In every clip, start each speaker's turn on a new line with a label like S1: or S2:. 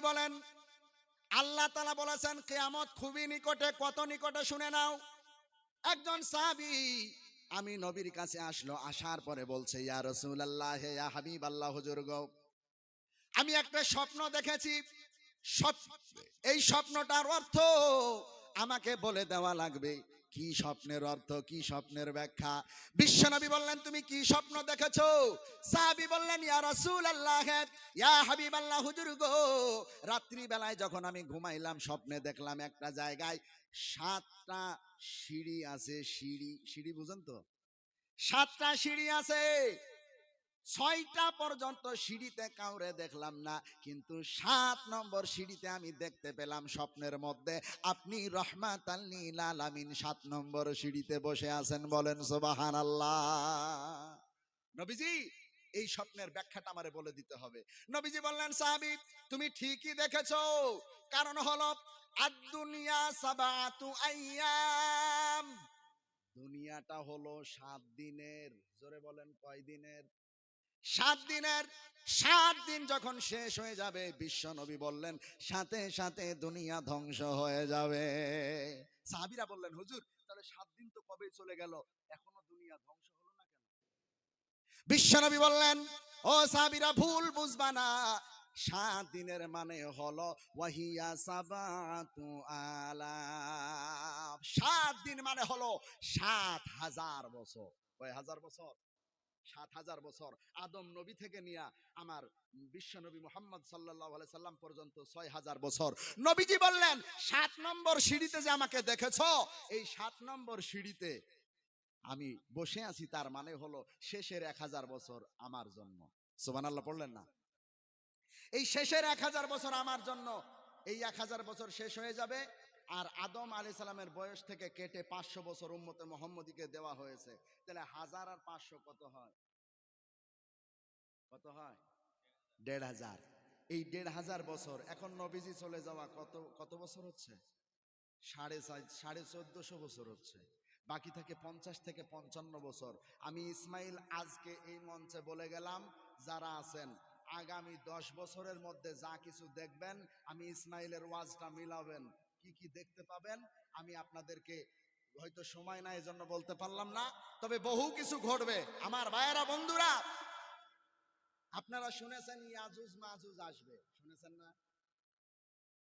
S1: নবী বলেন, আল্লাহ তালা বলেছেন, কেয়ামত খুবই নিকটে, কত নিকটে শুনে নাও। একজন সাহাবি আমি নবীর কাছে আসলো, আসার পরে বলছে, ইয়া রসুল্লাহ ইয়া হাবিব আল্লাহ হুজুর আমি একটা স্বপ্ন দেখেছি। এই স্বপ্নটার অর্থ আমাকে বলে দেওয়া লাগবে। কি স্বপ্নের অর্থ, কি স্বপ্নের ব্যাখ্যা? বিশ্বনবী বললেন, তুমি কি স্বপ্ন দেখেছ? সাহাবি বললেন, ইয়া রাসূল আল্লাহ ইয়া হাবিব আল্লাহ হুজুর গো। রাত্রি বেলায় যখন আমি ঘুমাইলাম, স্বপ্নে দেখলাম একটা জায়গায় সাতটা সিঁড়ি আছে, সিঁড়ি সিঁড়ি বুঝেন তো? সাতটা সিঁড়ি আছে। ছয়টা পর্যন্ত সিঁড়িতে কাউরে দেখলাম না, কিন্তু সাত নম্বর সিঁড়িতে আমি দেখতে পেলাম স্বপ্নের মধ্যে। আপনি রহমাত আলামিন সাত নম্বর সিঁড়িতে বসে আছেন বলেন সোবাহান আল্লাহ নবীজি, এই স্বপ্নের ব্যাখ্যাটা আমারে বলে দিতে হবে। নবীজি বললেন, সাহাবি, তুমি ঠিকই দেখেছ, কারণ হলো আদ-দুনিয়া সাবাতু আইয়াম। দুনিয়াটা হলো সাত দিনের, জোরে বলেন কয় দিনের? সাত দিনের, সাত দিন যখন শেষ হয়ে যাবে, বিশ্ব নবী বললেন, সাথে সাথে দুনিয়া ধ্বংস হয়ে যাবে। সাহাবিরা বললেন, হুজুর, তাহলে সাত দিন তো কবে চলে গেল? এখনও দুনিয়া ধ্বংস হলো না কেন? বিশ্ব নবী বললেন, ও সাহাবিরা, ভুল বুঝবা না। সাত দিনের মানে হলো, ওয়াহিয়া সাবাতু আলাফ। সাত দিন মানে হলো সাত হাজার বছর। কয় হাজার বছর? সাত হাজার বছর আদম নবী থেকে নিয়ে আমার বিশ্ব নবী মোহাম্মদ সাল্লাহ সাল্লাম পর্যন্ত ছয় হাজার বছর। নবীজি বললেন, সাত নম্বর সিঁড়িতে যে আমাকে দেখেছ, এই সাত নম্বর সিঁড়িতে আমি বসে আছি, তার মানে হলো শেষের এক হাজার বছর আমার জন্য। সোবান আল্লাহ পড়লেন না? এই শেষের এক হাজার বছর আমার জন্য, এই এক হাজার বছর শেষ হয়ে যাবে আর আদম আলি সালামের বয়স থেকে কেটে পাঁচশো বছর উম্মতে মোহাম্মদীকে দেওয়া হয়েছে। তাহলে হাজার আর পাঁচশো কত হয়? কত হয়? দেড় হাজার। এই দেড় হাজার বছর, এখন নবীজি চলে যাওয়া কত কত বছর হচ্ছে? সাড়ে সাড়ে চোদ্দশো বছর হচ্ছে। বাকি থাকে পঞ্চাশ থেকে পঞ্চান্ন বছর। আমি ইসমাইল আজকে এই মঞ্চে বলে গেলাম, যারা আছেন আগামী দশ বছরের মধ্যে যা কিছু দেখবেন, আমি ইসমাইলের ওয়াজটা মিলাবেন। কি কি দেখতে পাবেন, আমি আপনাদেরকে হয়তো সময় নাই এজন্য বলতে পারলাম না, তবে বহু কিছু ঘটবে। আমার ভাইয়েরা, বন্ধুরা, আপনারা শুনেছেন ইয়াজুজ মাজুজ আসবে? শুনেছেন না?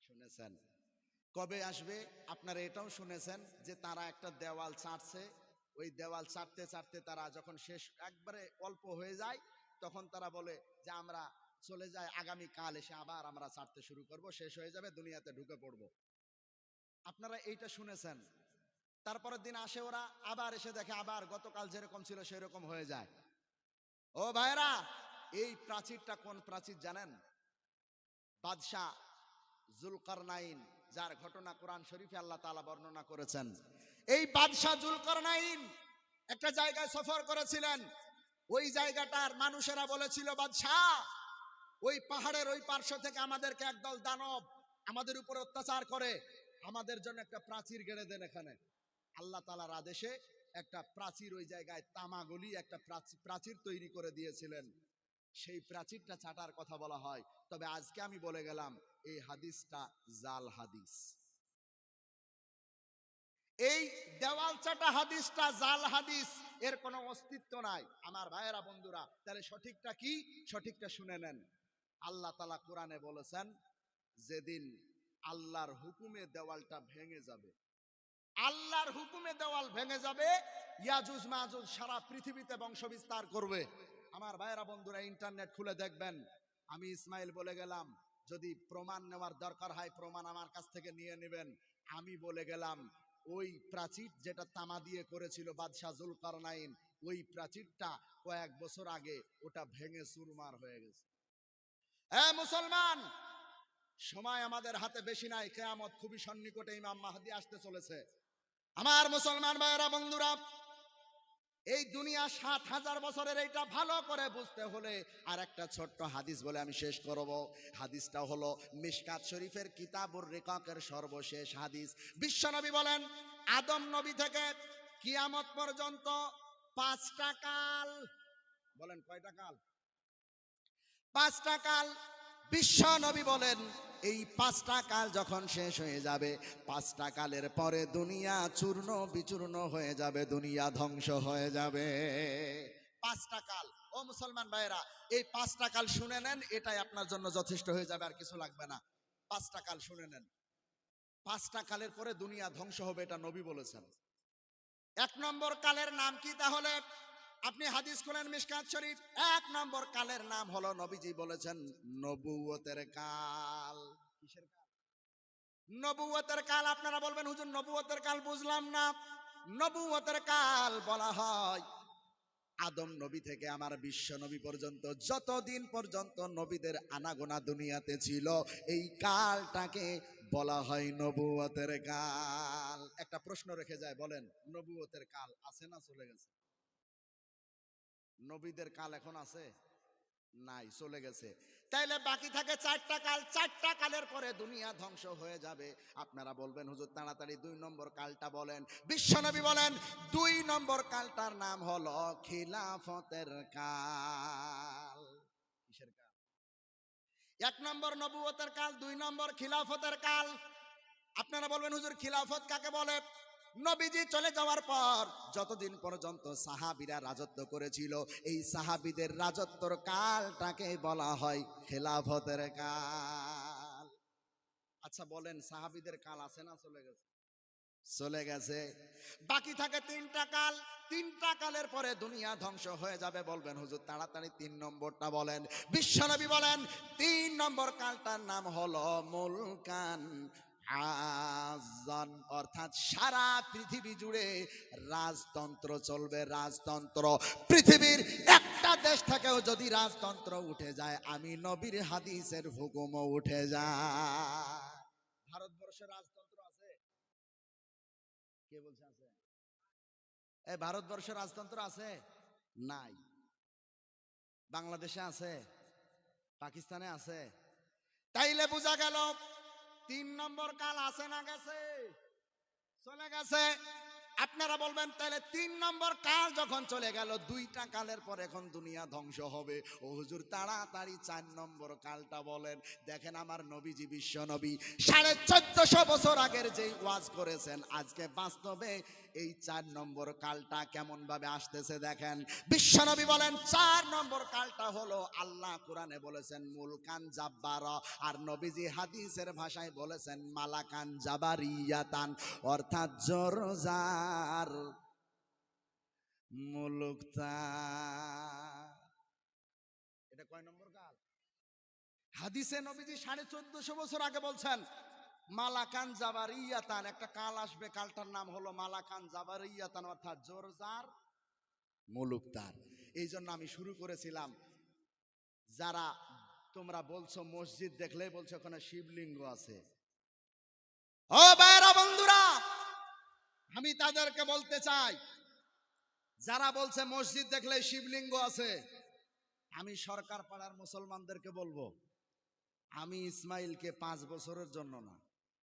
S1: শুনেছেন। কবে আসবে? আপনারা এটাও শুনেছেন যে তারা একটা দেওয়াল চাটছে ওই দেওয়াল চাটতে চাটতে তারা যখন শেষ, একবারে অল্প হয়ে যায় তখন তারা বলে যে, আমরা চলে যাই আগামী কাল এসে আবার আমরা চাটতে শুরু করব, শেষ হয়ে যাবে, দুনিয়াতে ঢুকে পড়ব। আপনারা এইটা শুনেছেন। তারপরের দিন আসে ওরা, আবার এসে দেখে আবার গতকাল যেরকম ছিল সেরকম হয়ে যায়। ও ভাইরা এই প্রাচীরটা কোন প্রাচীর জানেন? বাদশাহ জুলকারনাইন, যার ঘটনা কোরআন শরীফে আল্লাহ তাআলা বর্ণনা করেছেন। এই বাদশাহ জুলকারনাইন একটা জায়গায় সফর করেছিলেন। ওই জায়গাটার মানুষেরা বলেছিল বাদশাহ ওই পাহাড়ের ওই পার্শ্ব থেকে আমাদেরকে একদল দানব আমাদের উপর অত্যাচার করে। আমাদের জন্য একটা প্রাচীর গেড়ে দেন এখানে। আল্লাহ তালার আদেশে একটা প্রাচীর ওই জায়গায় তামাগলি একটা প্রাচীর তৈরি করে দিয়েছিলেন। সেই প্রাচীরটা চাটার কথা বলা হয়। তবে আজকে আমি বলে গেলাম, এই হাদিসটা জাল হাদিস। এই দেওয়াল চাটা হাদিসটা জাল হাদিস। এর কোনো অস্তিত্ব নাই। আমার ভাইয়েরা, বন্ধুরা, তাহলে সঠিকটা কি? সঠিকটা শুনে নেন। আল্লাহ তালা কোরআনে বলেছেন, যেদিন আল্লাহর হুকুমে দেওয়ালটা ভেঙে যাবে, আল্লাহর হুকুমে দেওয়াল ভেঙে যাবে, ইয়াজুজ মাজুজ সারা পৃথিবীতে বংশ বিস্তার করবে। আমার ভাইয়েরা, বন্ধুরা, ইন্টারনেট খুলে দেখবেন, আমি ইসমাইল বলে গেলাম, যদি প্রমাণ নেওয়ার দরকার হয়, প্রমাণ আমার কাছ থেকে নিয়ে নেবেন। আমি বলে গেলাম ওই প্রাচীর যেটা তামা দিয়ে করেছিল বাদশাহ জুলকারনাইন, ওই প্রাচীরটা কয়েক বছর আগে ওটা ভেঙে চুরমার হয়ে গেছে। হ্যাঁ মুসলমান, সময় আমাদের হাতে বেশি নাই, কেয়ামত খুবই সন্নিকটে ইমাম মাহাদি আসতে চলেছে। আমার মুসলমান ভাইয়েরা, বন্ধুরা এই দুনিয়া সাত হাজার বছরের, এইটা ভালো করে বুঝতে হলে আর একটা ছোট্ট হাদিস বলে আমি শেষ করব। হাদিসটা হলো মিশকাত শরীফের কিতাবুর রেকাকের সর্বশেষ হাদিস। বিশ্বনবী বলেন, আদম নবী থেকে কিয়ামত পর্যন্ত পাঁচটা কাল, বলেন কয়টা কাল? পাঁচটা কাল বিশ্ব নবী বলেন, এই পাঁচটা কাল যখন শেষ হয়ে যাবে, পাঁচটা কালের পরে দুনিয়া চূর্ণ বিচূর্ণ হয়ে যাবে, দুনিয়া ধ্বংস হয়ে যাবে। পাঁচটা কাল। ও মুসলমান ভাইয়েরা, এই পাঁচটা কাল শুনে নেন, এটাই আপনার জন্য যথেষ্ট হয়ে যাবে, আর কিছু লাগবে না। পাঁচটা কাল শুনে নেন। পাঁচটা কালের পরে দুনিয়া ধ্বংস হবে, এটা নবী বলেছেন। এক নম্বর কালের নাম কি তাহলে? আপনি হাদিস খুলেন মিশকাত শরীফ, এক নম্বর কালের নাম হলো নবীজি বলেছেন, নবুয়তের কাল। কিসের কাল? নবুয়তের কাল, আপনারা বলবেন, হুজুর, নবুয়তের কাল বুঝলাম না। নবুয়তের কাল বলা হয়, আদম নবী থেকে আমার বিশ্ব নবী পর্যন্ত, যতদিন পর্যন্ত নবীদের আনাগোনা দুনিয়াতে ছিল, এই কালটাকে বলা হয় নবুয়তের কাল। একটা প্রশ্ন রেখে যায়, বলেন, নবুয়তের কাল আছে না চলে গেছে? নবীদের কাল এখন আছে? নাই, চলে গেছে। তাইলে বাকি থাকে চারটা কাল। চারটা কালের পরে দুনিয়া ধ্বংস হয়ে যাবে। আপনারা বলবেন, হুজুর, তাড়াতাড়ি দুই নম্বর কালটা বলেন। বিশ্বনবী বলেন, দুই নম্বর কালটার নাম হলো খিলাফতের কাল। কিসের কাল? এক নম্বর নবুয়তের কাল, দুই নম্বর খিলাফতের কাল। আপনারা বলবেন, হুজুর, খিলাফত কাকে বলে? নবীজি চলে যাওয়ার পর যতদিন পর্যন্ত সাহাবিরা রাজত্ব করেছিল, এই সাহাবিদের রাজত্বর কালটাকে বলা হয় খেলাফতের কাল। আচ্ছা বলেন, সাহাবিদের কাল আছে না চলে গেছে? চলে গেছে। বাকি থাকে তিনটা কাল। তিনটা কালের পরে দুনিয়া ধ্বংস হয়ে যাবে বলবেন হুজুর, তাড়াতাড়ি তিন নম্বরটা বলেন। বিশ্বনবী বলেন, তিন নম্বর কালটার নাম হলো মুলকান। আজান, অর্থাৎ সারা পৃথিবী জুড়ে রাজতন্ত্র চলবে, রাজতন্ত্র। পৃথিবীর একটা দেশ থেকেও যদি রাজতন্ত্র উঠে যায়, আমি নবীর হাদিসের হুকুমও উঠে যায়। ভারতবর্ষে রাজতন্ত্র আছে? কে বলছে আছে? এই ভারতবর্ষে রাজতন্ত্র আছে? নাই। বাংলাদেশে আছে? পাকিস্তানে আছে? তাইলে বোঝা গেল তিন নম্বর কাল আছে না গেছে? চলে গেছে। আপনারা বলবেন তাহলে তিন নম্বর কাল যখন চলে গেল, দুইটা কালের পর এখন দুনিয়া ধ্বংস হবে। ও হুজুর, তাড়াতাড়ি চার নম্বর কালটা বলেন। দেখেন আমার নবীজি বিশ্ব নবী, সাড়ে চোদ্দশো বছর আগের যেই ওয়াজ করেছেন, আজকে বাস্তবে এই চার নম্বর কালটা কেমন ভাবে আসতেছে দেখেন। বিশ্বনবী বলেন, চার নম্বর কালটা হলো আল্লাহ কোরআনে বলেছেন, মুলকান জাব্বার। আর নবীজি হাদিসের ভাষায় বলেছেন, মালাকান জাবারিয়াতান। অর্থাৎ জোরজার মুলুকতা এটা কয় নম্বর কাল? হাদিসে নবীজি সাড়ে চোদ্দশো বছর আগে বলছেন মালাকান জাবারিয়াতান, একটা কাল আসবে, কালটার নাম হলো মালাকান জাবারিয়াতান, অর্থাৎ জোরজার মুলুকতার এই জন্য আমি শুরু করেছিলাম। যারা তোমরা বলছো মসজিদ দেখলে বলছো ওখানে শিবলিঙ্গ আছে। ও বাইরা বন্ধুরা, আমি তাদেরকে বলতে চাই, যারা বলছে মসজিদ দেখলে শিবলিঙ্গ আছে, আমি সরকার পাড়ার মুসলমানদেরকে বলব, আমি ইসমাইলকে পাঁচ বছরের জন্য না।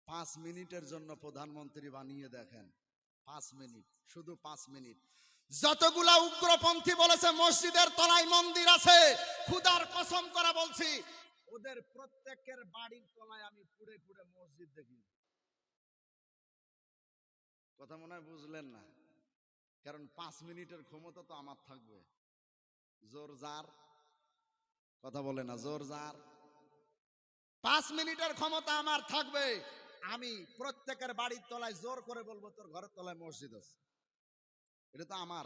S1: পাঁচ মিনিটের জন্য প্রধানমন্ত্রী বানিয়ে দেখেন। পাঁচ মিনিট, শুধু পাঁচ মিনিট। যতগুলা উগ্রপন্থী বলেছে, মসজিদের তলায় মন্দির আছে খুদার কসম করা বলছি, ওদের প্রত্যেকের বাড়ির তলায় আমি পুড়ে পুড়ে মসজিদ দেখি। কথা মনে হয় বুঝলেন না? কারণ পাঁচ মিনিটের ক্ষমতা তো আমার থাকবে। জোর যার, কথা বলে না, জোর যার। পাঁচ মিনিটের ক্ষমতা আমার থাকবে। আমি প্রত্যেকের বাড়ির তলায় জোর করে বলব, তোর ঘরের তলায় মসজিদ আছে। এটা তো আমার।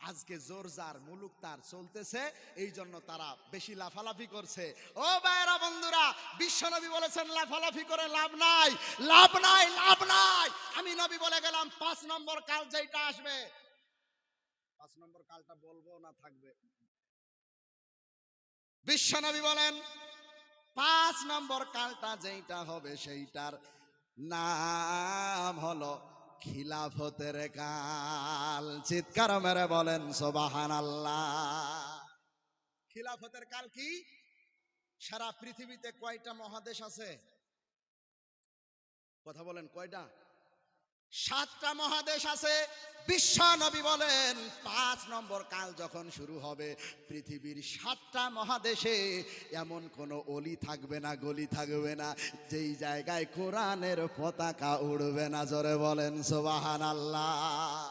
S1: আজকে জোর যার মুলুক তার চলতেছে, এই জন্য তারা বেশি লাফালাফি করছে। ও ভাইরা বন্ধুরা, বিশ্বনবী বলেছেন, লাফালাফি করে লাভ নাই। লাভ নাই লাভ নাই। আমি নবী বলে গেলাম, পাঁচ নম্বর কাল যেটা আসবে। পাঁচ নম্বর কালটা বলব না থাকবে? বিশ্বনবী বলেন, পাঁচ নম্বর কালটা যেইটা হবে, সেইটার নাম হলো খিলাফতের কাল। চিৎকার মেরে বলেন সোবাহান আল্লাহ খিলাফতের কাল কি? সারা পৃথিবীতে কয়টা মহাদেশ আছে? কথা বলেন, কয়টা? সাতটা মহাদেশ আছে। বিশ্ব নবী বলেন, পাঁচ নম্বর কাল যখন শুরু হবে, পৃথিবীর সাতটা মহাদেশে এমন কোনো অলি থাকবে না, গলি থাকবে না, যেই জায়গায় কোরআনের পতাকা উড়বে না, জোরে বলেন সোবাহান আল্লাহ